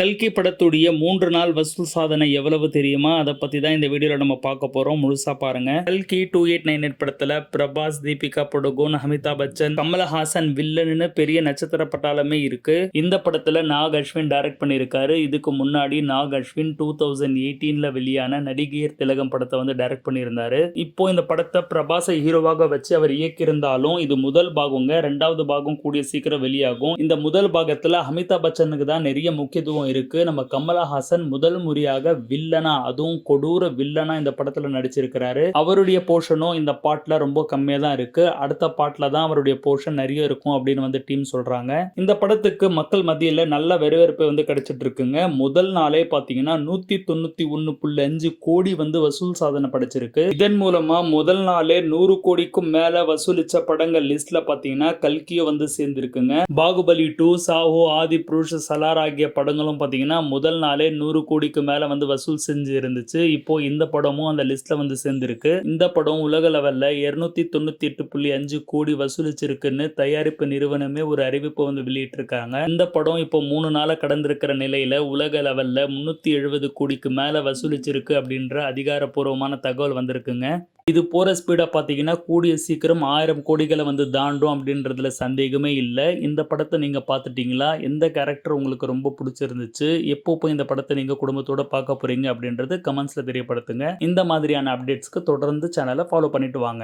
கல்கி படத்துடைய மூன்று நாள் வசூல் சாதனை எவ்வளவு தெரியுமா? அதை பற்றி தான் இந்த வீடியோவில் நம்ம பார்க்க போகிறோம் முழுசாக பாருங்கள் கல்கி டூ எயிட் நைன் எயிட் படத்தில் பிரபாஸ் தீபிகா படுகோன் அமிதாப் பச்சன் கமலஹாசன் வில்லன்னு பெரிய நட்சத்திர பட்டாளமே இருக்குது இந்த படத்தில் நாக் அஸ்வின் டைரக்ட் பண்ணியிருக்காரு. இதுக்கு முன்னாடி நாக் அஸ்வின் டூ தௌசண்ட் எயிட்டீனில் வெளியான நடிகையர் திலகம் படத்தை வந்து டைரக்ட் பண்ணியிருந்தாரு. இப்போ இந்த படத்தை பிரபாஸை ஹீரோவாக வச்சு அவர் இயக்கியிருந்தாலும் இது முதல் பாகங்க. ரெண்டாவது பாகம் கூடிய சீக்கிரம் வெளியாகும். இந்த முதல் பாகத்தில் அமிதாப் பச்சனுக்கு தான் நிறைய முக்கியத்துவம் இருக்கு. நம்ம கமலஹாசன் முதல் முறையாக வில்லனா அதுவும் கொடூர வில்லனா இந்த படத்தில் நடிச்சிருக்கிறாரு. அவருடைய போர்ஷனும் இந்த பாட்டில் ரொம்ப கம்மியாக தான் இருக்கு. அடுத்த பாட்டில் தான் அவருடைய போர்ஷன் நிறைய இருக்கும் அப்படின்னு வந்து டீம் சொல்றாங்க. இந்த படத்துக்கு மக்கள் மத்தியில் நல்ல வரவேற்பு வந்து கிடைச்சிட்டு இருக்குங்க முதல் நாளே பாத்தீங்கன்னா நூத்தி தொண்ணூத்தி ஒன்னு புள்ளி அஞ்சு கோடி வந்து வசூல் சாதனை படைச்சிருக்கு. இதன் மூலமா முதல் நாளே நூறு கோடிக்கும் மேல வசூலிச்ச படங்கள் லிஸ்ட்ல பாத்தீங்கன்னா கல்கியோ வந்து சேர்ந்திருக்குங்க. பாகுபலி டூ சாஹோ ஆதி புருஷ சலார் ஆகிய படங்களும் பார்த்திங்கன்னா முதல் நாளே நூறு கோடிக்கு மேலே வந்து வசூல் செஞ்சு இருந்துச்சு. இப்போ இந்த படமும் அந்த லிஸ்ட்டில் வந்து சேர்ந்துருக்கு. இந்த படம் உலக லெவலில் இருநூத்தி தொண்ணூத்தி எட்டு புள்ளி அஞ்சு கோடி வசூலிச்சிருக்குன்னு தயாரிப்பு நிறுவனமே ஒரு அறிவிப்பு வந்து வெளியிட்டிருக்காங்க. இந்த படம் இப்போ மூணு நாளாக கடந்திருக்கிற நிலையில் உலக லெவலில் முந்நூற்றி எழுபது கோடிக்கு மேலே வசூலிச்சிருக்கு அப்படின்ற அதிகாரப்பூர்வமான தகவல் வந்திருக்குங்க. இது போகிற ஸ்பீடாக பார்த்தீங்கன்னா கூடிய சீக்கிரம் ஆயிரம் கோடிகளை வந்து தாண்டும் அப்படின்றதுல சந்தேகமே இல்லை. இந்த படத்தை நீங்கள் பார்த்துட்டிங்களா? எந்த கேரக்டர் உங்களுக்கு ரொம்ப பிடிச்சிருந்துச்சு? எப்போ போய் இந்த படத்தை நீங்கள் குடும்பத்தோட பார்க்க போகிறீங்க அப்படின்றது கமெண்ட்ஸில் தெரியப்படுத்துங்க. இந்த மாதிரியான அப்டேட்ஸ்க்கு தொடர்ந்து சேனலை ஃபாலோ பண்ணிட்டு வாங்க.